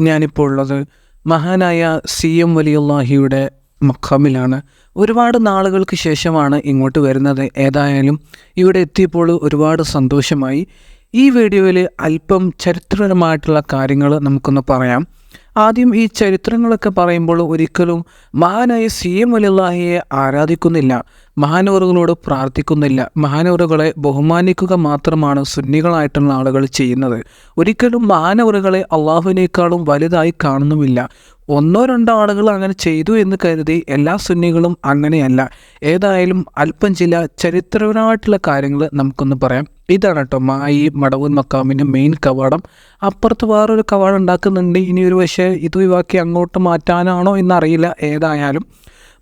ഞാനിപ്പോൾ ഉള്ളത് മഹാനായ സി എം വലിയുള്ളാഹിയുടെ മഖാമിലാണ്. ഒരുപാട് നാളുകൾക്ക് ശേഷമാണ് ഇങ്ങോട്ട് വരുന്നത്. ഏതായാലും ഇവിടെ എത്തിയപ്പോൾ ഒരുപാട് സന്തോഷമായി. ഈ വീഡിയോയിൽ അല്പം ചരിത്രപരമായിട്ടുള്ള കാര്യങ്ങൾ നമുക്കൊന്ന് പറയാം. ആദ്യം ഈ ചരിത്രങ്ങളൊക്കെ പറയുമ്പോൾ ഒരിക്കലും മഹാനായ സി എം അലിള്ളാഹിയെ ആരാധിക്കുന്നില്ല. മഹാനവറുകളോട് പ്രാർത്ഥിക്കുന്നില്ല. മഹാനവറുകളെ ബഹുമാനിക്കുക മാത്രമാണ് സുന്നികളായിട്ടുള്ള ആളുകൾ ചെയ്യുന്നത്. ഒരിക്കലും മഹാനവറുകളെ അള്ളാഹുവിനേക്കാളും വലുതായി കാണുന്നുമില്ല. ഒന്നോ രണ്ടോ ആളുകൾ അങ്ങനെ ചെയ്തു എന്ന് കരുതി എല്ലാ സുന്നികളും അങ്ങനെയല്ല. ഏതായാലും അല്പം ചില ചരിത്രപരമായിട്ടുള്ള കാര്യങ്ങൾ നമുക്കൊന്ന് പറയാം. ഇതാണ് കേട്ടോ ഈ മടവൂർ മക്കാമിന്റെ മെയിൻ കവാടം. അപ്പുറത്ത് വേറൊരു കവാടം ഉണ്ടാക്കുന്നുണ്ട്. ഇനി ഒരു പക്ഷേ ഇത് ഒഴിവാക്കി അങ്ങോട്ട് മാറ്റാനാണോ എന്നറിയില്ല. ഏതായാലും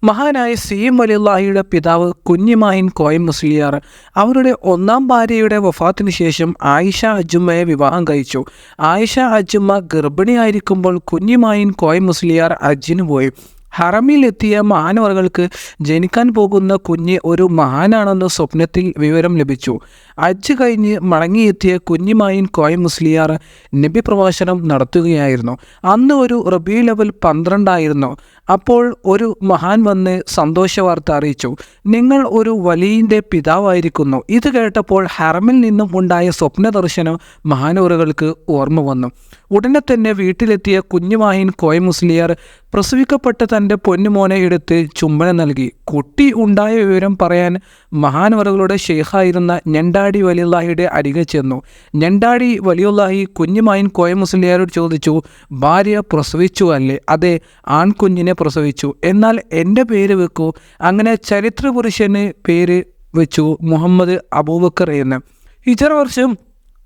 മഹാനായ സി എം വലിയുള്ളാഹിയുടെ പിതാവ് കുഞ്ഞിമാഹിൻ കോയം മുസ്ലിയാർ അവരുടെ ഒന്നാം ഭാര്യയുടെ വഫാത്തിന് ശേഷം ആയിഷ അജുമ്മയെ വിവാഹം കഴിച്ചു. ആയിഷ അജുമ്മ ഗർഭിണിയായിരിക്കുമ്പോൾ കുഞ്ഞിമാഹിൻ കോയം മുസ്ലിയാർ അജിന് പോയി. ഹറമിലെത്തിയ മാനവറകൾക്ക് ജനിക്കാൻ പോകുന്ന കുഞ്ഞ് ഒരു മഹാനാണെന്ന് സ്വപ്നത്തിൽ വിവരം ലഭിച്ചു. അജ്ജ് കഴിഞ്ഞ് മടങ്ങിയെത്തിയ കുഞ്ഞിമായിൻ കോയ മുസ്ലിയാർ നബി പ്രഭാഷണം നടത്തുകയായിരുന്നു. അന്ന് ഒരു റബി ലെവൽ പന്ത്രണ്ടായിരുന്നു. അപ്പോൾ ഒരു മഹാൻ വന്ന് സന്തോഷ വാർത്ത അറിയിച്ചു. നിങ്ങൾ ഒരു വലിയന്റെ പിതാവായിരിക്കുന്നു. ഇത് കേട്ടപ്പോൾ ഹറമിൽ നിന്നും ഉണ്ടായ സ്വപ്ന ദർശനം മഹാനൂറുകൾക്ക് ഓർമ്മ വന്നു. ഉടനെ തന്നെ വീട്ടിലെത്തിയ കുഞ്ഞുമാഹിൻ കോയ മുസ്ലിയാർ പ്രസവിക്കപ്പെട്ട തന്റെ പൊന്നുമോനെ എടുത്ത് ചുംബനം നൽകി. കുട്ടി ഉണ്ടായ വിവരം പറയാൻ മഹാനവറുകളുടെ ഷെയ്ഖായിരുന്ന ഞണ്ടാടി വലിയുള്ളാഹിയുടെ അരികെ ചെന്നു. ഞണ്ടാടി വലിയുള്ളാഹി കുഞ്ഞുമായി കോയ മുസ്ലിയാരോട് ചോദിച്ചു ഭാര്യ പ്രസവിച്ചു അല്ലേ? അതെ ആൺകുഞ്ഞിനെ പ്രസവിച്ചു. എന്നാൽ എന്റെ പേര് വെക്കൂ. അങ്ങനെ ചരിത്ര പുരുഷന് പേര് വെച്ചു മുഹമ്മദ് അബൂബക്കർ എന്ന്. ഇത്ര വർഷം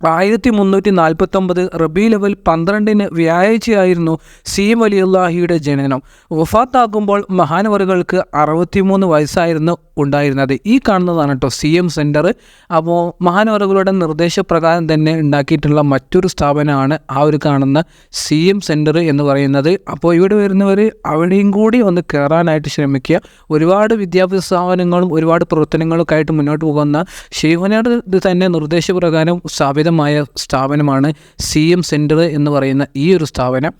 ആയിരത്തി മുന്നൂറ്റി നാൽപ്പത്തി ഒമ്പത് റബി ലെവൽ പന്ത്രണ്ടിന് വ്യാഴാഴ്ചയായിരുന്നു സീം അലി അള്ളാഹിയുടെ ജനനം. വഫാത്താകുമ്പോൾ മഹാനവറുകൾക്ക് അറുപത്തിമൂന്ന് വയസ്സായിരുന്നു ഉണ്ടായിരുന്നത്. ഈ കാണുന്നതാണ് കേട്ടോ സി എം സെന്റർ അപ്പോൾ മഹാനവറുകളുടെ നിർദ്ദേശപ്രകാരം തന്നെ ഉണ്ടാക്കിയിട്ടുള്ള മറ്റൊരു സ്ഥാപനമാണ് ആ ഒരു കാണുന്ന സി എം സെന്റർ എന്ന് പറയുന്നത്. അപ്പോൾ ഇവിടെ വരുന്നവർ അവിടെയും കൂടി ഒന്ന് കയറാനായിട്ട് ശ്രമിക്കുക. ഒരുപാട് വിദ്യാഭ്യാസ സ്ഥാപനങ്ങളും ഒരുപാട് പ്രവർത്തനങ്ങളൊക്കെ ആയിട്ട് മുന്നോട്ട് പോകുന്ന ഷെയ്ഖുനയുടെ തന്നെ നിർദ്ദേശപ്രകാരം സ്ഥാപിതമായ സ്ഥാപനമാണ് സി എം സെന്റർ എന്ന് പറയുന്ന ഈ ഒരു സ്ഥാപനം.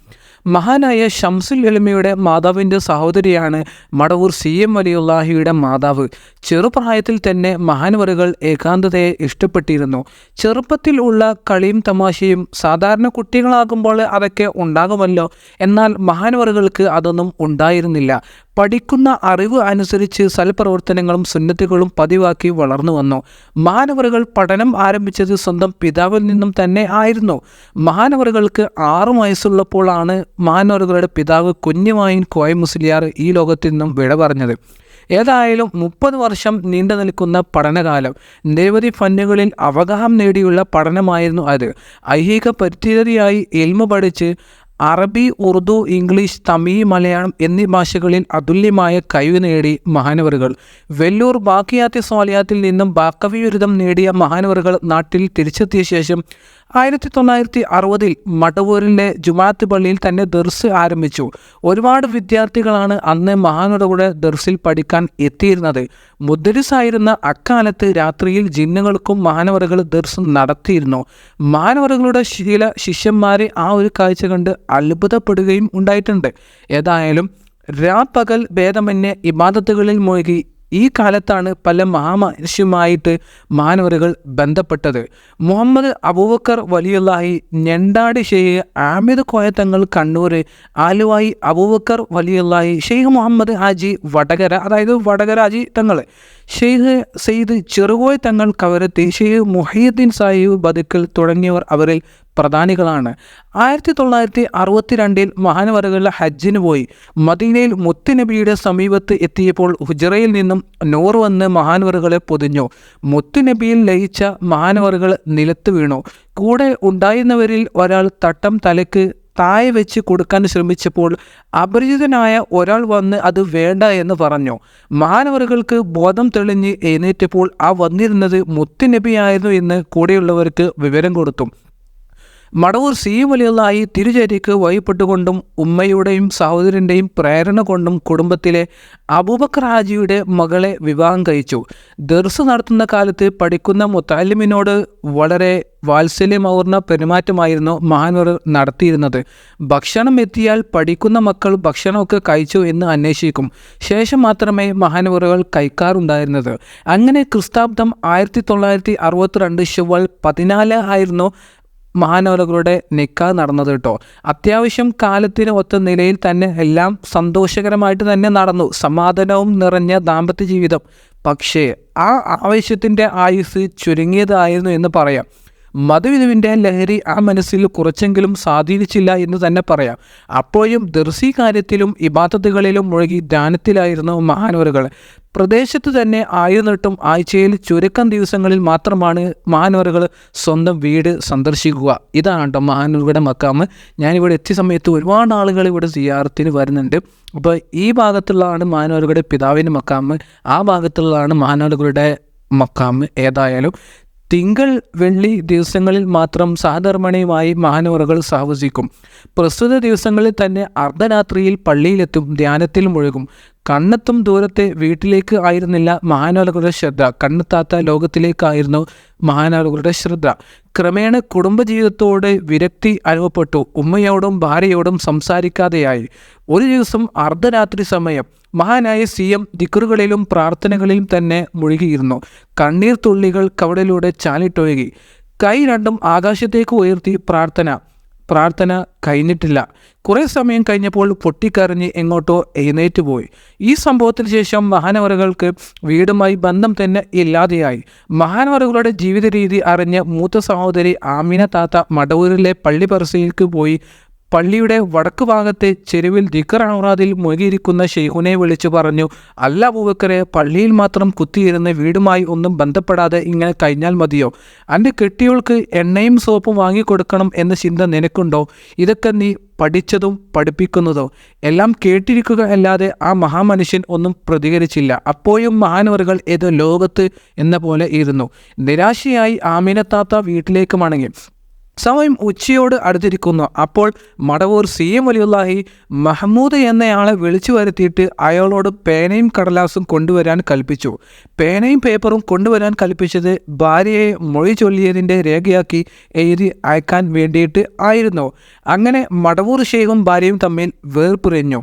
മഹാനായ ഷംസുൽ എളിമയുടെ മാതാവിന്റെ സഹോദരിയാണ് മടവൂർ സി എം വലിയുള്ളാഹിയുടെ മാതാവ്. ചെറുപ്രായത്തിൽ തന്നെ മഹാനവറുകൾ ഏകാന്തതയെ ഇഷ്ടപ്പെട്ടിരുന്നു. ചെറുപ്പത്തിൽ ഉള്ള കളിയും തമാശയും സാധാരണ കുട്ടികളാകുമ്പോൾ അതൊക്കെ ഉണ്ടാകുമല്ലോ. എന്നാൽ മഹാനവറുകൾക്ക് അതൊന്നും ഉണ്ടായിരുന്നില്ല. പഠിക്കുന്ന അറിവ് അനുസരിച്ച് സൽപ്രവർത്തനങ്ങളും സുന്നത്തുകളും പതിവാക്കി വളർന്നു വന്നു. മഹാനവറുകൾ പഠനം ആരംഭിച്ചത് സ്വന്തം പിതാവിൽ നിന്നും തന്നെ ആയിരുന്നു. മഹാനവറുകൾക്ക് ആറു വയസ്സുള്ളപ്പോഴാണ് മഹാനവറുകളുടെ പിതാവ് കുഞ്ഞുമായിൻ കോയ മുസ്ലിയാർ ഈ ലോകത്തു നിന്നും വിട പറഞ്ഞത്. ഏതായാലും മുപ്പത് വർഷം നീണ്ടു നിൽക്കുന്ന പഠനകാലം. നിരവധി ഫന്നുകളിൽ അവഗാഹം നേടിയുള്ള പഠനമായിരുന്നു അത്. ഐഹിക പരിധിയായി എൽമ പഠിച്ച് അറബി ഉറുദു ഇംഗ്ലീഷ് തമിഴ് മലയാളം എന്നീ ഭാഷകളിൽ അതുല്യമായ കഴിവ് നേടി മഹാനവറുകൾ. വെല്ലൂർ ബാക്കിയാത്തി സ്വാലയാത്തിൽ നിന്നും ബാക്കവി ബിരുദം നേടിയ മഹാനവറുകൾ നാട്ടിൽ തിരിച്ചെത്തിയ ശേഷം ആയിരത്തി തൊള്ളായിരത്തി അറുപതിൽ മടവൂരിലെ ജുമാത്ത് പള്ളിയിൽ തന്നെ ദർസ് ആരംഭിച്ചു. ഒരുപാട് വിദ്യാർത്ഥികളാണ് അന്ന് മഹാനടകൂടെ ദർസിൽ പഠിക്കാൻ എത്തിയിരുന്നത്. മുദ്രിസായിരുന്ന അക്കാലത്ത് രാത്രിയിൽ ജിന്നുകൾക്കും മാനവറകൾ ദർസ് നടത്തിയിരുന്നു. മാനവറകളുടെ ശീല ശിഷ്യന്മാരെ ആ ഒരു കാഴ്ച കണ്ട് അത്ഭുതപ്പെടുകയും ഉണ്ടായിട്ടുണ്ട്. ഏതായാലും രാപ്പകൽ ഭേദമന്യേ ഇബാദത്തുകളിൽ മുഴുകി ഈ കാലത്താണ് പല മഹാമനുഷ്യമായിട്ട് മാനവറുകൾ ബന്ധപ്പെട്ടത്. മുഹമ്മദ് അബൂബക്കർ വലിയുള്ളാഹി ഞണ്ടാട് ഷെയ്ഖ് ആമിദ് കോയത്തങ്ങൾ കണ്ണൂർ ആലുവായി അബൂബക്കർ വലിയുള്ളാഹി ഷെയ്ഖ് മുഹമ്മദ് ഹാജി വടകര അതായത് വടകര ഹാജി തങ്ങൾ. ഷെയ്ഖ് സെയ്ദ് ചെറുകോയ തങ്ങൾ കവരത്തി ഷെയ്ഖ് മുഹീദ്ദീൻ സാഹിബ് ബതുക്കൽ തുടങ്ങിയവർ അവരിൽ പ്രധാനികളാണ്. ആയിരത്തി തൊള്ളായിരത്തി അറുപത്തിരണ്ടിൽ മഹാനവറുകളിലെ ഹജ്ജിന് പോയി. മദീനയിൽ മുത്തുനബിയുടെ സമീപത്ത് എത്തിയപ്പോൾ ഹുജറയിൽ നിന്നും നൂറ് വന്ന് മഹാനവറുകളെ പൊതിഞ്ഞു. മുത്തുനബിയിൽ ലയിച്ച മഹാനവറുകൾ നിലത്ത് വീണു. കൂടെ ഉണ്ടായിരുന്നവരിൽ ഒരാൾ തട്ടം തലക്ക് താഴെ വെച്ച് കൊടുക്കാൻ ശ്രമിച്ചപ്പോൾ അപരിചിതനായ ഒരാൾ വന്ന് അത് വേണ്ട എന്ന് പറഞ്ഞു. മാനവറുകൾക്ക് ബോധം തെളിഞ്ഞ് എഴുന്നേറ്റപ്പോൾ ആ വന്നിരുന്നത് മുത്തുനബിയായിരുന്നു എന്ന് കൂടെയുള്ളവർക്ക് വിവരം കൊടുത്തു. മടവൂർ സി വലിയുള്ളായി തിരുചേരിക്ക് വഴിപ്പെട്ടുകൊണ്ടും ഉമ്മയുടെയും സഹോദരന്റെയും പ്രേരണ കൊണ്ടും കുടുംബത്തിലെ അബൂബക്കർ ഹാജിയുടെ മകളെ വിവാഹം കഴിച്ചു. ദർസ് നടത്തുന്ന കാലത്ത് പഠിക്കുന്ന മുത്താലിമിനോട് വളരെ വാത്സല്യമൂർന്ന പെരുമാറ്റമായിരുന്നു മഹാനൂർ നടത്തിയിരുന്നത്. ഭക്ഷണം എത്തിയാൽ പഠിക്കുന്ന മക്കൾ ഭക്ഷണമൊക്കെ കഴിച്ചു എന്ന് അന്വേഷിക്കും. ശേഷം മാത്രമേ മഹാനൂറുകൾ കഴിക്കാറുണ്ടായിരുന്നത്. അങ്ങനെ ക്രിസ്താബ്ദം ആയിരത്തി തൊള്ളായിരത്തി അറുപത്തിരണ്ട് ഷുവൽ പതിനാല് ആയിരുന്നു മഹാനവറുകളുടെ നിക്കാഹ് നടന്നത് കേട്ടോ. അത്യാവശ്യം കാലത്തിന് ഒത്ത നിലയിൽ തന്നെ എല്ലാം സന്തോഷകരമായിട്ട് തന്നെ നടന്നു. സമാധാനവും നിറഞ്ഞ ദാമ്പത്യ ജീവിതം. പക്ഷേ ആ ആവശ്യത്തിന്റെ ആയുസ് ചുരുങ്ങിയതായിരുന്നു എന്ന് പറയാം. മധുവിധുവിന്റെ ലഹരി ആ മനസ്സിൽ കുറച്ചെങ്കിലും സ്വാധീനിച്ചില്ല എന്ന് തന്നെ പറയാം. അപ്പോഴും ദർസി കാര്യത്തിലും ഇബാദത്തുകളിലും മുഴുകി ധ്യാനത്തിലായിരുന്നു മഹാനവറുകൾ. പ്രദേശത്ത് തന്നെ ആയിരുന്നിട്ടും ആഴ്ചയിൽ ചുരുക്കം ദിവസങ്ങളിൽ മാത്രമാണ് മഹാനവറുകൾ സ്വന്തം വീട് സന്ദർശിക്കുക. ഇതാണ് കേട്ടോ മഹാനവറുടെ മക്കാമ് ഞാനിവിടെ എത്തിയ സമയത്ത് ഒരുപാട് ആളുകൾ ഇവിടെ സിയാറത്തിന് വരുന്നുണ്ട്. അപ്പോൾ ഈ ഭാഗത്തുള്ളതാണ് മഹാനവറുകളുടെ പിതാവിന്റെ മക്കാമ് ആ ഭാഗത്തുള്ളതാണ് മഹാനവറുകളുടെ മക്കാമ് ഏതായാലും തിങ്കൾ വെള്ളി ദിവസങ്ങളിൽ മാത്രം സഹധർമ്മണിയുമായി മഹാനവറുകൾ സാഹസിക്കും പ്രസ്തുത ദിവസങ്ങളിൽ തന്നെ അർദ്ധരാത്രിയിൽ പള്ളിയിലെത്തും ധ്യാനത്തിൽ മുഴുകും കണ്ണെത്തും ദൂരത്തെ വീട്ടിലേക്ക് ആയിരുന്നില്ല മഹാനവറുകളുടെ ശ്രദ്ധ. കണ്ണെത്താത്ത ലോകത്തിലേക്കായിരുന്നു മഹാനവറുകളുടെ ശ്രദ്ധ. ക്രമേണ കുടുംബജീവിതത്തോട് വിരക്തി അനുഭവപ്പെട്ടു. ഉമ്മയോടും ഭാര്യയോടും സംസാരിക്കാതെയായി. ഒരു ദിവസം അർദ്ധരാത്രി സമയം മഹാനായ സി എം ദിക്കറുകളിലും പ്രാർത്ഥനകളിലും തന്നെ മുഴുകിയിരുന്നു. കണ്ണീർ തുള്ളികൾ കവടയിലൂടെ ചാലിട്ടൊഴുകി. കൈ രണ്ടും ആകാശത്തേക്ക് ഉയർത്തി പ്രാർത്ഥന. പ്രാർത്ഥന കഴിഞ്ഞിട്ടില്ല. കുറേ സമയം കഴിഞ്ഞപ്പോൾ പൊട്ടിക്കരഞ്ഞ് എങ്ങോട്ടോ എഴുന്നേറ്റ് പോയി. ഈ സംഭവത്തിന് ശേഷം മഹാനവറുകൾക്ക് വീടുമായി ബന്ധം തന്നെ ഇല്ലാതെയായി. മഹാനവറുകളുടെ ജീവിത രീതി അറിഞ്ഞ മൂത്ത സഹോദരി ആമിന താത്ത മടവൂരിലെ പള്ളി പോയി പള്ളിയുടെ വടക്ക് ഭാഗത്തെ ചെരുവിൽ ദിക്കർ അണുറാദിൽ മുഴുകിയിരിക്കുന്ന ഷെയ്ഹുനെ വിളിച്ചു പറഞ്ഞു അല്ല ബൂബക്കറെ പള്ളിയിൽ മാത്രം കുത്തിയിരുന്ന് വീടുമായി ഒന്നും ബന്ധപ്പെടാതെ ഇങ്ങനെ കഴിഞ്ഞാൽ മതിയോ? എന്റെ കെട്ടിയോൾക്ക് എണ്ണയും സോപ്പും വാങ്ങിക്കൊടുക്കണം എന്ന ചിന്ത നിനക്കുണ്ടോ? ഇതൊക്കെ നീ പഠിച്ചതും പഠിപ്പിക്കുന്നതോ? എല്ലാം കേട്ടിരിക്കുക അല്ലാതെ ആ മഹാമനുഷ്യൻ ഒന്നും പ്രതികരിച്ചില്ല. അപ്പോഴും മഹാനവറുകൾ ഏതോ ലോകത്ത് എന്ന പോലെ ഇരുന്നു. നിരാശയായി ആമിനത്താത്ത വീട്ടിലേക്ക് മടങ്ങി. സമയം ഉച്ചയോട് അടുത്തിരിക്കുന്നു. അപ്പോൾ മടവൂർ സി എം വലിയുള്ളാഹി മഹമ്മൂദ് എന്നയാളെ വിളിച്ചു വരുത്തിയിട്ട് അയാളോട് പേനയും കടലാസും കൊണ്ടുവരാൻ കൽപ്പിച്ചു. പേനയും പേപ്പറും കൊണ്ടുവരാൻ കൽപ്പിച്ചത് ഭാര്യയെ മൊഴി ചൊല്ലിയതിന്റെ രേഖയാക്കി എഴുതി അയക്കാൻ വേണ്ടിയിട്ട് ആയിരുന്നു. അങ്ങനെ മടവൂർ ഷെയ്ഖും ഭാര്യയും തമ്മിൽ വേർപിരിഞ്ഞു.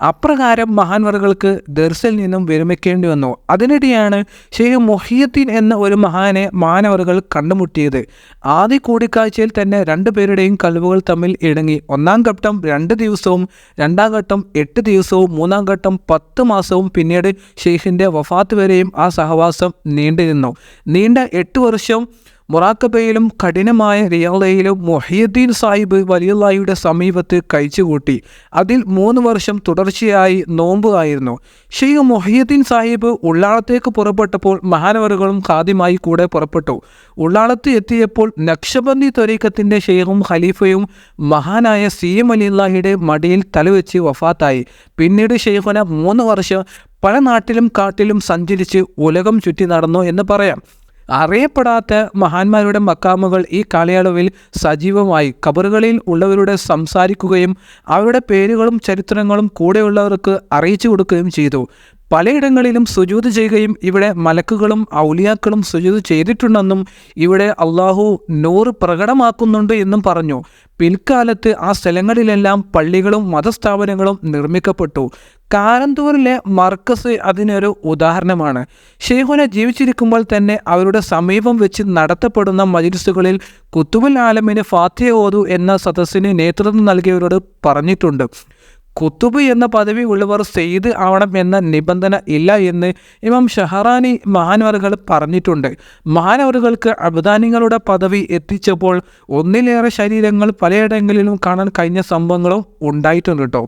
അപ്രകാരം മഹാൻവറുകൾക്ക് ദർസിൽ നിന്നും വിരമിക്കേണ്ടി വന്നു. അതിനിടെയാണ് ഷെയ്ഖ് മൊഹിയുദ്ദീൻ എന്ന ഒരു മഹാനെ മാനവറുകൾ കണ്ടുമുട്ടിയത്. ആദ്യ കൂടിക്കാഴ്ചയിൽ തന്നെ രണ്ടുപേരുടെയും കഴിവുകൾ തമ്മിൽ ഇടങ്ങി ഒന്നാം ഘട്ടം രണ്ട് ദിവസവും രണ്ടാം ഘട്ടം എട്ട് ദിവസവും മൂന്നാം ഘട്ടം പത്ത് മാസവും പിന്നീട് ഷെയ്ഖിന്റെ വഫാത്ത് വരെയും ആ സഹവാസം നീണ്ടിരുന്നു. നീണ്ട എട്ട് വർഷം മൊറാക്കബയിലും കഠിനമായ റിയാളയിലും മൊഹിയുദ്ദീൻ സാഹിബ് വലിയുള്ളായിയുടെ സമീപത്ത് കഴിച്ചുകൂട്ടി. അതിൽ മൂന്ന് വർഷം തുടർച്ചയായി നോമ്പ് ആയിരുന്നു. ഷെയ്ഖ് മൊഹിയുദ്ദീൻ സാഹിബ് ഉള്ളാളത്തേക്ക് പുറപ്പെട്ടപ്പോൾ മഹാനവറുകളും ഖാദിമായി കൂടെ പുറപ്പെട്ടു. ഉള്ളാളത്ത് എത്തിയപ്പോൾ നക്ഷബന്ദി ത്വരീക്കത്തിന്റെ ഷെയ്ഖും ഖലീഫയും മഹാനായ സി എം അലിയുള്ളാഹിയുടെ മടിയിൽ തലവെച്ച് വഫാത്തായി. പിന്നീട് ഷെയ്ഖുന മൂന്ന് വർഷം പല നാട്ടിലും കാട്ടിലും സഞ്ചരിച്ച് ഉലകം ചുറ്റി നടന്നു എന്ന് പറയാം. അറിയപ്പെടാത്ത മഹാന്മാരുടെ മക്കാമുകൾ ഈ കാലയളവിൽ സജീവമായി കബറുകളിൽ ഉള്ളവരുടെ സംസാരിക്കുകയും അവരുടെ പേരുകളും ചരിത്രങ്ങളും കൂടെയുള്ളവർക്ക് അറിയിച്ചു കൊടുക്കുകയും ചെയ്തു. പലയിടങ്ങളിലും സുജൂത് ചെയ്യുകയും ഇവിടെ മലക്കുകളും ഔലിയാക്കളും സുജൂത് ചെയ്തിട്ടുണ്ടെന്നും ഇവിടെ അള്ളാഹു നൂറ് പ്രകടമാക്കുന്നുണ്ട് എന്നും പറഞ്ഞു. പിൽക്കാലത്ത് ആ സ്ഥലങ്ങളിലെല്ലാം പള്ളികളും മതസ്ഥാപനങ്ങളും നിർമ്മിക്കപ്പെട്ടു. കാരന്തൂരിലെ മർക്കസ് അതിനൊരു ഉദാഹരണമാണ്. ഷെയ്ഖുന ജീവിച്ചിരിക്കുമ്പോൾ തന്നെ അവരുടെ സമീപം വെച്ച് നടത്തപ്പെടുന്ന മജിലിസുകളിൽ കുത്തുബുൽ ആലമിന് ഫാത്തിയ ഓതു എന്ന സദസ്സിന് നേതൃത്വം നൽകിയവരോട് പറഞ്ഞിട്ടുണ്ട്. കുത്തുബ് എന്ന പദവി ഉള്ളവർ സെയ്ദ് ആവണം എന്ന നിബന്ധന ഇല്ല എന്ന് ഇമാം ഷഹറാനി മഹാനവറുകൾ പറഞ്ഞിട്ടുണ്ട്. മഹാനവറുകൾക്ക് അബദാനികളുടെ പദവി എത്തിച്ചപ്പോൾ ഒന്നിലേറെ ശരീരങ്ങൾ പലയിടങ്ങളിലും കാണാൻ കഴിഞ്ഞ സംഭവങ്ങളും ഉണ്ടായിട്ടുണ്ട് കേട്ടോ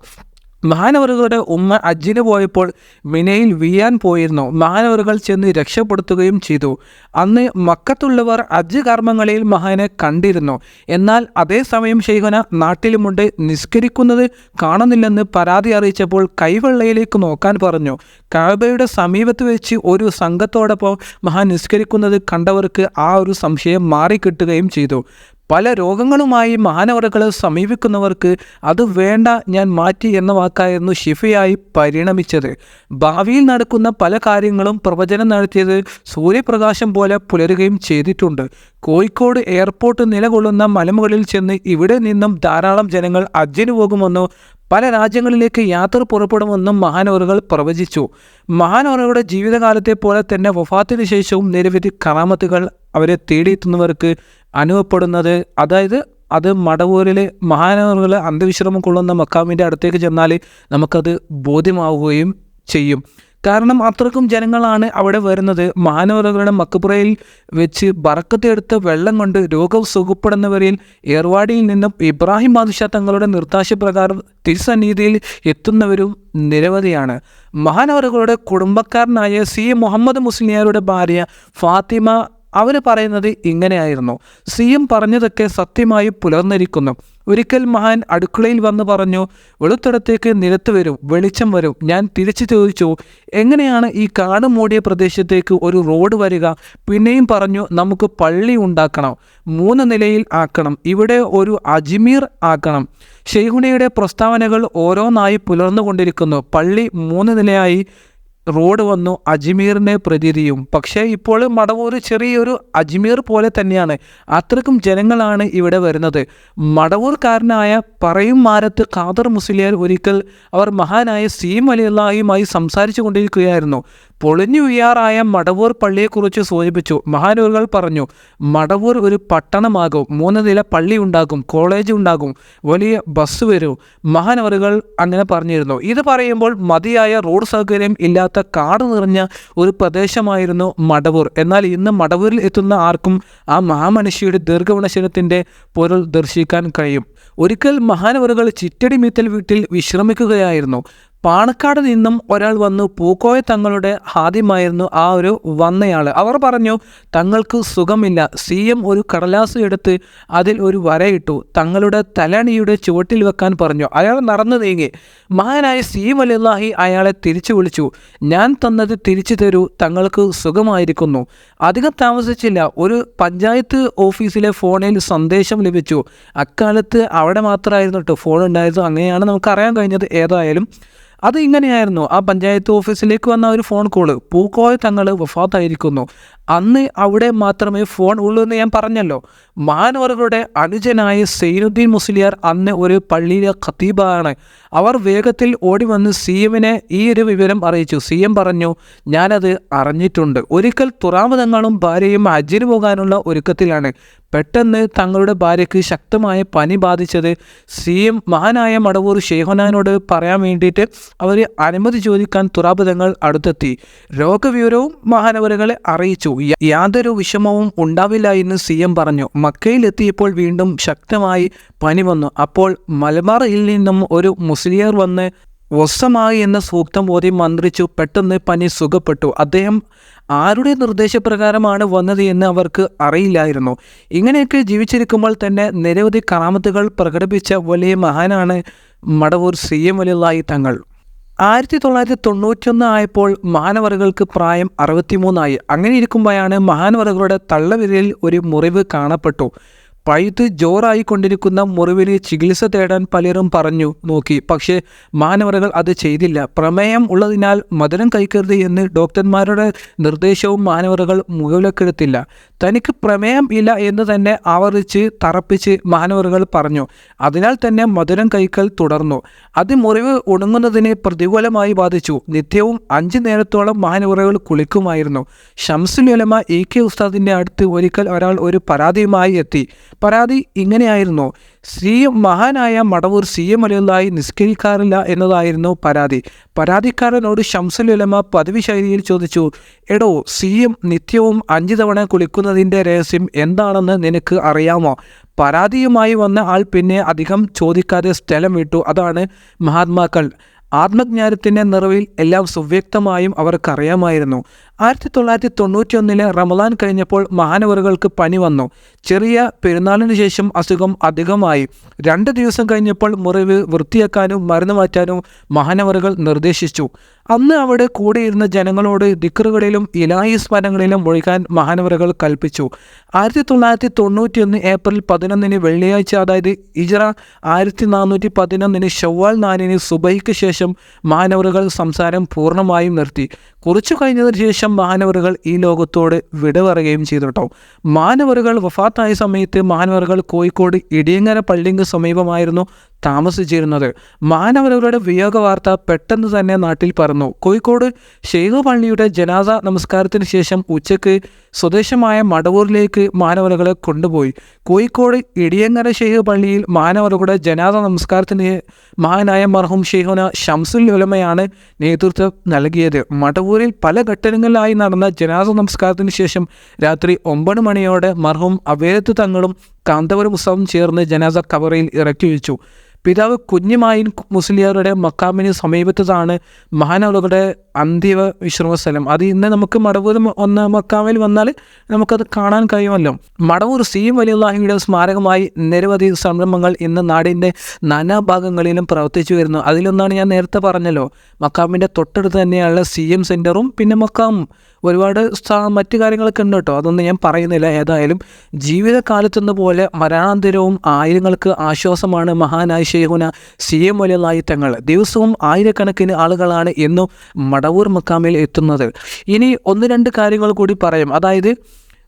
മഹാനവറുകളുടെ ഉമ്മ അജ്ജിന് പോയപ്പോൾ മിനയിൽ വീയാൻ പോയിരുന്നു. മഹാനവറുകൾ ചെന്ന് രക്ഷപ്പെടുത്തുകയും ചെയ്തു. അന്ന് മക്കത്തുള്ളവർ അജ്ജ് കർമ്മങ്ങളിൽ മഹാനെ കണ്ടിരുന്നു. എന്നാൽ അതേസമയം ഷെയ്ഖന നാട്ടിലുമുണ്ട് നിസ്കരിക്കുന്നത് കാണുന്നില്ലെന്ന് പരാതി അറിയിച്ചപ്പോൾ കൈവെള്ളയിലേക്ക് നോക്കാൻ പറഞ്ഞു. കാബയുടെ സമീപത്ത് വെച്ച് ഒരു സംഘത്തോടൊപ്പം മഹാൻ നിസ്കരിക്കുന്നത് കണ്ടവർക്ക് ആ ഒരു സംശയം മാറിക്കിട്ടുകയും ചെയ്തു. പല രോഗങ്ങളുമായി മഹാനവറുകളെ സമീപിക്കുന്നവർക്ക് അത് വേണ്ട ഞാൻ മാറ്റി എന്ന വാക്കായിരുന്നു ഷിഫയായി പരിണമിച്ചത്. ഭാവിയിൽ നടക്കുന്ന പല കാര്യങ്ങളും പ്രവചനം നടത്തിയത് സൂര്യപ്രകാശം പോലെ പുലരുകയും ചെയ്തിട്ടുണ്ട്. കോഴിക്കോട് എയർപോർട്ട് നിലകൊള്ളുന്ന മലമുകളിൽ ചെന്ന് ഇവിടെ നിന്നും ധാരാളം ജനങ്ങൾ അജ്ജിന് പോകുമെന്നോ പല രാജ്യങ്ങളിലേക്ക് യാത്ര പുറപ്പെടുമെന്നും മഹാനോറുകൾ പ്രവചിച്ചു. മഹാനോറുകളുടെ ജീവിതകാലത്തെ പോലെ തന്നെ വഫാത്തിന് ശേഷവും നിരവധി കറാമത്തുകൾ അവരെ തേടിയെത്തുന്നവർക്ക് അനുഭവപ്പെടുന്നത്. അതായത് അത് മടവൂരിലെ മഹാനവറുകൾ അന്ത്യവിശ്രമം കൊള്ളുന്ന മക്കാമിന്റെ അടുത്തേക്ക് ചെന്നാൽ നമുക്കത് ബോധ്യമാവുകയും ചെയ്യും. കാരണം അത്രക്കും ജനങ്ങളാണ് അവിടെ വരുന്നത്. മാനവരകളുടെ മക്കപ്പുറയിൽ വെച്ച് ബറക്കത്തെടുത്ത വെള്ളം കൊണ്ട് രോഗം സുഖപ്പെടുന്നവരിൽ ഏർവാടിയിൽ നിന്നും ഇബ്രാഹിം ബാദുഷാ തങ്ങളുടെ നിർദ്ദേശപ്രകാരം തിരുസന്നിധിയിൽ എത്തുന്നവരും നിരവധിയാണ്. മഹാനവറുകളുടെ കുടുംബക്കാരനായ സി മുഹമ്മദ് മുസ്ലിയാരുടെ ഭാര്യ ഫാത്തിമ അവർ പറയുന്നത് ഇങ്ങനെയായിരുന്നു. സി എം പറഞ്ഞതൊക്കെ സത്യമായി പുലർന്നിരിക്കുന്നു. ഒരിക്കൽ മഹാൻ അടുക്കളയിൽ വന്ന് പറഞ്ഞു വെളുത്തടത്തേക്ക് നിരത്ത് വരും വെളിച്ചം വരും. ഞാൻ തിരിച്ചു ചോദിച്ചു എങ്ങനെയാണ് ഈ കാട് മൂടിയ പ്രദേശത്തേക്ക് ഒരു റോഡ് വരിക? പിന്നെയും പറഞ്ഞു നമുക്ക് പള്ളി ഉണ്ടാക്കണം മൂന്ന് നിലയിൽ ആക്കണം ഇവിടെ ഒരു അജ്മീർ ആക്കണം. ഷെയ്ഖുനയുടെ പ്രസ്താവനകൾ ഓരോന്നായി പുലർന്നുകൊണ്ടിരിക്കുന്നു. പള്ളി മൂന്ന് നിലയായി റോഡ് വന്നു അജ്മീറിനെ പ്രതിരിയും പക്ഷേ ഇപ്പോൾ മടവൂർ ചെറിയൊരു അജ്മീർ പോലെ തന്നെയാണ്. അത്രക്കും ജനങ്ങളാണ് ഇവിടെ വരുന്നത്. മടവൂർക്കാരനായ പറയും മാരത്ത് ഖാദർ മുസ്ലിയാർ ഒരിക്കൽ അവർ മഹാനായ സീം അലിയുള്ളാഹിയുമായി സംസാരിച്ചു കൊണ്ടിരിക്കുകയായിരുന്നു. പൊളിഞ്ഞു വീയാറായ മടവൂർ പള്ളിയെക്കുറിച്ച് സൂചിപ്പിച്ചു. മഹാനൂറുകൾ പറഞ്ഞു മടവൂർ ഒരു പട്ടണമാകും. മൂന്ന് നില പള്ളി ഉണ്ടാകും കോളേജ് ഉണ്ടാകും വലിയ ബസ് വരും മഹാനവറുകൾ അങ്ങനെ പറഞ്ഞിരുന്നു. ഇത് പറയുമ്പോൾ മതിയായ റോഡ് സൗകര്യം ഇല്ലാത്ത കാട് നിറഞ്ഞ ഒരു പ്രദേശമായിരുന്നു മടവൂർ. എന്നാൽ ഇന്ന് മടവൂരിൽ എത്തുന്ന ആർക്കും ആ മഹാമനുഷ്യയുടെ ദീർഘവണശനത്തിന്റെ പൊരുൾ ദർശിക്കാൻ കഴിയും. ഒരിക്കൽ മഹാനവറുകൾ ചിറ്റടി മീത്തൽ വീട്ടിൽ വിശ്രമിക്കുകയായിരുന്നു. പാണക്കാട് നിന്നും ഒരാൾ വന്നു പൂക്കോയ തങ്ങളുടെ ആദ്യമായിരുന്നു ആ ഒരു വന്നയാൾ അവർ പറഞ്ഞു തങ്ങൾക്ക് സുഖമില്ല. സി എം ഒരു കടലാസ് എടുത്ത് അതിൽ ഒരു വരയിട്ടു. തങ്ങളുടെ തലണിയുടെ ചുവട്ടിൽ വെക്കാൻ പറഞ്ഞു. അയാൾ നടന്നു നീങ്ങി. മഹാനായ സി എം അലില്ലാഹി അയാളെ തിരിച്ചു വിളിച്ചു. ഞാൻ തന്നത് തിരിച്ചു തരൂ. തങ്ങൾക്ക് സുഖമായിരിക്കുന്നു. അധികം താമസിച്ചില്ല. ഒരു പഞ്ചായത്ത് ഓഫീസിലെ ഫോണിൽ സന്ദേശം ലഭിച്ചു. അക്കാലത്ത് അവിടെ മാത്രമായിരുന്നു കേട്ടോ ഫോൺ ഉണ്ടായിരുന്നു അങ്ങനെയാണ് നമുക്ക് അറിയാൻ കഴിഞ്ഞത്. ഏതായാലും അത് ഇങ്ങനെയായിരുന്നു. ആ പഞ്ചായത്ത് ഓഫീസിലേക്ക് വന്ന ഒരു ഫോൺ കോൾ പൂക്കോയ തങ്ങൾ വഫാത്തായിരിക്കുന്നു. അന്ന് അവിടെ മാത്രമേ ഫോൺ ഉള്ളൂ എന്ന് ഞാൻ പറഞ്ഞല്ലോ. മാനവറുകളുടെ അനുജനായ സൈനുദ്ദീൻ മുസ്ലിയാർ അന്ന് ഒരു പള്ളിയിലെ ഖത്തീബാണ്. അവർ വേഗത്തിൽ ഓടി വന്ന് സി എമ്മിനെ ഈ ഒരു വിവരം അറിയിച്ചു. സി എം പറഞ്ഞു ഞാനത് അറിഞ്ഞിട്ടുണ്ട്. ഒരിക്കൽ തുറാമതങ്ങളും ഭാര്യയും അജിന് പോകാനുള്ള ഒരുക്കത്തിലാണ്. പെട്ടെന്ന് തങ്ങളുടെ ഭാര്യയ്ക്ക് ശക്തമായ പനി ബാധിച്ചത് സി എം മഹാനായ മടവൂർ ഷെയ്ഹനാനോട് പറയാൻ വേണ്ടിയിട്ട് അവർ അനുമതി ചോദിക്കാൻ തുറാബുധങ്ങൾ അടുത്തെത്തി. രോഗവിവരവും മഹാനവരുകളെ അറിയിച്ചു. യാതൊരു വിഷമവും ഉണ്ടാവില്ല എന്ന് സി എം പറഞ്ഞു. മക്കയിലെത്തിയപ്പോൾ വീണ്ടും ശക്തമായി പനി വന്നു. അപ്പോൾ മലബാറിൽ നിന്നും ഒരു മുസ്ലിയർ വന്ന് വസ്സമായി എന്ന സൂക്തം ഓതി മന്ത്രിച്ചു. പെട്ടെന്ന് പനി സുഖപ്പെട്ടു. അദ്ദേഹം ആരുടെ നിർദ്ദേശപ്രകാരമാണ് വന്നത് എന്ന് അവർക്ക് അറിയില്ലായിരുന്നു. ഇങ്ങനെയൊക്കെ ജീവിച്ചിരിക്കുമ്പോൾ തന്നെ നിരവധി കറാമത്തുകൾ പ്രകടിപ്പിച്ച വലിയ മഹാനാണ് മടവൂർ സി എം വലിയായി തങ്ങൾ. ആയിരത്തി തൊള്ളായിരത്തി തൊണ്ണൂറ്റൊന്ന് ആയപ്പോൾ മഹാനവറുകൾക്ക് പ്രായം അറുപത്തിമൂന്നായി. അങ്ങനെ ഇരിക്കുമ്പോഴാണ് മഹാനവറുകളുടെ തള്ളവിരലിൽ ഒരു മുറിവ് കാണപ്പെട്ടു. പഴുത്ത് ജോറായിക്കൊണ്ടിരിക്കുന്ന മുറിവിന് ചികിത്സ തേടാൻ പലരും പറഞ്ഞു നോക്കി. പക്ഷേ മാനവറുകൾ അത് ചെയ്തില്ല. പ്രമേയം ഉള്ളതിനാൽ മധുരം കഴിക്കരുത് എന്ന് ഡോക്ടർമാരുടെ നിർദ്ദേശവും മാനവറുകൾ മുകളിലേക്കെടുത്തില്ല തനിക്ക് പ്രമേയം ഇല്ല എന്ന് തന്നെ ആവർത്തിച്ച് തറപ്പിച്ച് മാനവറുകൾ പറഞ്ഞു. അതിനാൽ തന്നെ മധുരം കഴിക്കൽ തുടർന്നു. അത് മുറിവ് ഉണങ്ങുന്നതിനെ പ്രതികൂലമായി ബാധിച്ചു. നിത്യവും അഞ്ച് നേരത്തോളം മാനവറുകൾ കുളിക്കുമായിരുന്നു. ഷംസുലുലമ ഇ കെ ഉസ്താദിന്റെ അടുത്ത് ഒരിക്കൽ ഒരാൾ ഒരു പരാതിയുമായി എത്തി. പരാതി ഇങ്ങനെയായിരുന്നു. സി മഹാനായ മടവൂർ സി എം അലിയുള്ളായി നിസ്കരിക്കാറില്ല എന്നതായിരുന്നു പരാതി. പരാതിക്കാരനോട് ശംസലുലമ പദവി ശൈലിയിൽ ചോദിച്ചു എടോ സി എം നിത്യവും അഞ്ച് തവണ കുളിക്കുന്നതിന്റെ രഹസ്യം എന്താണെന്ന് നിനക്ക് അറിയാമോ? പരാതിയുമായി വന്ന ആൾ പിന്നെ അധികം ചോദിക്കാതെ സ്ഥലം വിട്ടു. അതാണ് മഹാത്മാക്കൾ. ആത്മജ്ഞാനത്തിന്റെ നിറവിൽ എല്ലാം സുവ്യക്തമായും അവർക്കറിയാമായിരുന്നു. ആയിരത്തി തൊള്ളായിരത്തി തൊണ്ണൂറ്റി ഒന്നിൽ റമദാൻ കഴിഞ്ഞപ്പോൾ മഹാനവറുകൾക്ക് പനി വന്നു. ചെറിയ പെരുന്നാളിന് ശേഷം അസുഖം അധികമായി. രണ്ട് ദിവസം കഴിഞ്ഞപ്പോൾ മുറിവ് വൃത്തിയാക്കാനും മരുന്ന് മാറ്റാനും മഹാനവറുകൾ നിർദ്ദേശിച്ചു. അന്ന് അവിടെ കൂടെയിരുന്ന ജനങ്ങളോട് ദിക്കറുകളിലും ഇലായി സ്മരണങ്ങളിലും മുഴുകാൻ മഹാനവറുകൾ കൽപ്പിച്ചു. ആയിരത്തി തൊള്ളായിരത്തി തൊണ്ണൂറ്റി ഒന്ന് ഏപ്രിൽ പതിനൊന്നിന് വെള്ളിയാഴ്ച അതായത് ഇജറ ആയിരത്തി നാനൂറ്റി പതിനൊന്നിന് ഷവ്വാൽ നാലിന് സുബൈക്ക് ശേഷം മഹാനവറുകൾ സംസാരം പൂർണമായും നിർത്തി. കുറച്ചു കഴിഞ്ഞതിന് ശേഷം മാനവറുകൾ ഈ ലോകത്തോട് വിട പറയുകയും ചെയ്തു കേട്ടോ. മാനവറുകൾ വഫാത്തായ സമയത്ത് മാനവറുകൾ കോഴിക്കോട് ഇടിയങ്ങര പള്ളിക്ക് സമീപമായിരുന്നു. താമസിച്ചിരുന്നത്. മാനവരുടെ വിയോഗ വാർത്ത പെട്ടെന്ന് തന്നെ നാട്ടിൽ പറന്നു. കോഴിക്കോട് ഷെയ്ഖ് പള്ളിയുടെ ജനാസ നമസ്കാരത്തിന് ശേഷം ഉച്ചയ്ക്ക് സ്വദേശമായ മടവൂരിലേക്ക് മാനവരകളെ കൊണ്ടുപോയി. കോഴിക്കോട് ഇടിയങ്ങര ഷെയ്ഖ് പള്ളിയിൽ മാനവരകളുടെ ജനാസ നമസ്കാരത്തിന് മഹാനായ മർഹും ഷെയ്ഖുന ഷംസുൽ ഉലമയാണ് നേതൃത്വം നൽകിയത്. മടവൂരിൽ പല ഘട്ടങ്ങളിലായി നടന്ന ജനാസ നമസ്കാരത്തിന് ശേഷം രാത്രി ഒമ്പത് മണിയോടെ മർഹും അവേരത്ത് തങ്ങളും കാന്തപുരം ഉത്സവം ചേർന്ന് ജനാസ കവറയിൽ ഇറക്കി വെച്ചു. പിതാവ് കുഞ്ഞുമായിൻ മുസ്ലിയാരുടെ മക്കാമിന് സമീപത്തതാണ് മഹാനവളുകളുടെ അന്തിമ വിശ്രമ സ്ഥലം അത് ഇന്ന് നമുക്ക് മടവൂർ ഒന്ന് മക്കാമിൽ വന്നാൽ നമുക്കത് കാണാൻ കഴിയുമല്ലോ. മടവൂർ സി വലിയുള്ളാഹിയുടെ സ്മാരകമായി നിരവധി സംരംഭങ്ങൾ ഇന്ന് നാടിന്റെ നാനാഭാഗങ്ങളിലും പ്രവർത്തിച്ചു വരുന്നു. അതിലൊന്നാണ് ഞാൻ നേരത്തെ പറഞ്ഞല്ലോ മക്കാമിന്റെ തൊട്ടടുത്ത് തന്നെയുള്ള സി എം സെന്ററും പിന്നെ മക്കാമും. ഒരുപാട് മറ്റു കാര്യങ്ങളൊക്കെ ഉണ്ട് കേട്ടോ. അതൊന്നും ഞാൻ പറയുന്നില്ല. ഏതായാലും ജീവിതകാലത്തെന്ന പോലെ മരണാന്തരവും ആയിരങ്ങൾക്ക് ആശ്വാസമാണ് മഹാനായ ശേഖുന സി എം വലിയ തങ്ങൾ ദിവസവും ആയിരക്കണക്കിന് ആളുകളാണ് എന്നും മടവൂർ മക്കാമിൽ എത്തുന്നത്. ഇനി ഒന്ന് രണ്ട് കാര്യങ്ങൾ കൂടി പറയും. അതായത്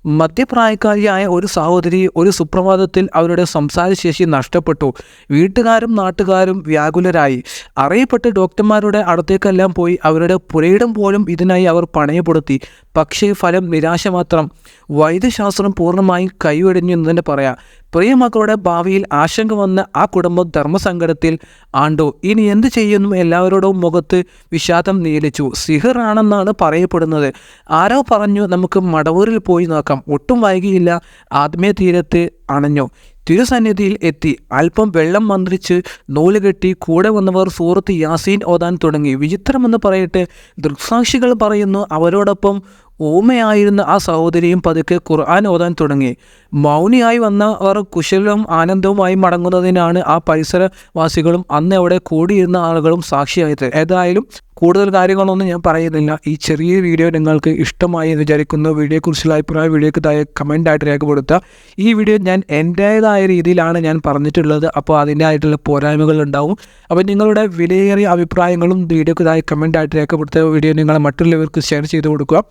മധ്യപ്രായക്കാരിയായ ഒരു സഹോദരി ഒരു സുപ്രഭാതത്തിൽ അവരുടെ സംസാരശേഷി നഷ്ടപ്പെട്ടു. വീട്ടുകാരും നാട്ടുകാരും വ്യാകുലരായി. അറിയപ്പെട്ട് ഡോക്ടർമാരുടെ അടുത്തേക്കെല്ലാം പോയി അവരുടെ പുരയിടം പോലും ഇതിനായി അവർ പണയപ്പെടുത്തി. പക്ഷേ ഫലം നിരാശ മാത്രം. വൈദ്യശാസ്ത്രം പൂർണമായും കൈവെടിഞ്ഞു എന്ന് തന്നെ പറയാം. പ്രിയ മക്കളുടെ ഭാവിയിൽ ആശങ്ക വന്ന ആ കുടുംബം ധർമ്മസങ്കടത്തിൽ ആണ്ടോ. ഇനി എന്ത് ചെയ്യുന്നു എല്ലാവരോടും മുഖത്ത് വിഷാദം നീലിച്ചു. സിഹറാണെന്നാണ് പറയപ്പെടുന്നത്. ആരോ പറഞ്ഞു നമുക്ക് മടവൂരിൽ പോയി നോക്കാം. ഒട്ടും വൈകിയില്ല. ആത്മീയ തീരത്ത് അണഞ്ഞു. തിരുസന്നിധിയിൽ എത്തി. അല്പം വെള്ളം മന്ത്രിച്ച് നൂൽ കെട്ടി കൂടെ വന്നവർ സൂറത്ത് യാസീൻ ഓതാൻ തുടങ്ങി. വിചിത്രമെന്ന് പറയട്ടെ ദൃക്സാക്ഷികൾ പറയുന്നു അവരോടൊപ്പം ഊമയായിരുന്ന ആ സഹോദരിയും പതുക്കെ ഖുർആൻ ഓതാൻ തുടങ്ങി. മൗനിയായി വന്ന അവർ കുശലവും ആനന്ദവുമായി മടങ്ങുന്നതിനാണ് ആ പരിസരവാസികളും അന്ന് അവിടെ കൂടിയിരുന്ന ആളുകളും സാക്ഷിയായത്. ഏതായാലും കൂടുതൽ കാര്യങ്ങളൊന്നും ഞാൻ പറയുന്നില്ല. ഈ ചെറിയ വീഡിയോ നിങ്ങൾക്ക് ഇഷ്ടമായി എന്ന് വിചാരിക്കുന്നു. വീഡിയോയെക്കുറിച്ചുള്ള അഭിപ്രായം വീഡിയോക്ക് താഴെ കമന്റായിട്ട് രേഖപ്പെടുത്തുക. ഈ വീഡിയോ ഞാൻ എന്റേതായ രീതിയിലാണ് ഞാൻ പറഞ്ഞിട്ടുള്ളത്. അപ്പോൾ അതിന്റെതായിട്ടുള്ള പോരായ്മകൾ ഉണ്ടാവും. അപ്പോൾ നിങ്ങളുടെ വിലയേറിയ അഭിപ്രായങ്ങളും വീഡിയോക്ക് താഴെ കമന്റായിട്ട് രേഖപ്പെടുത്തുക. വീഡിയോ നിങ്ങൾ മറ്റുള്ളവർക്ക് ഷെയർ ചെയ്ത് കൊടുക്കുക.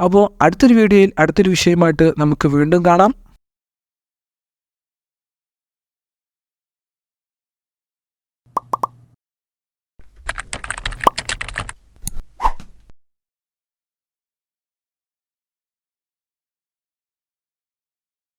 അപ്പോൾ അടുത്തൊരു വീഡിയോയിൽ അടുത്തൊരു വിഷയമായിട്ട് നമുക്ക് വീണ്ടും കാണാം.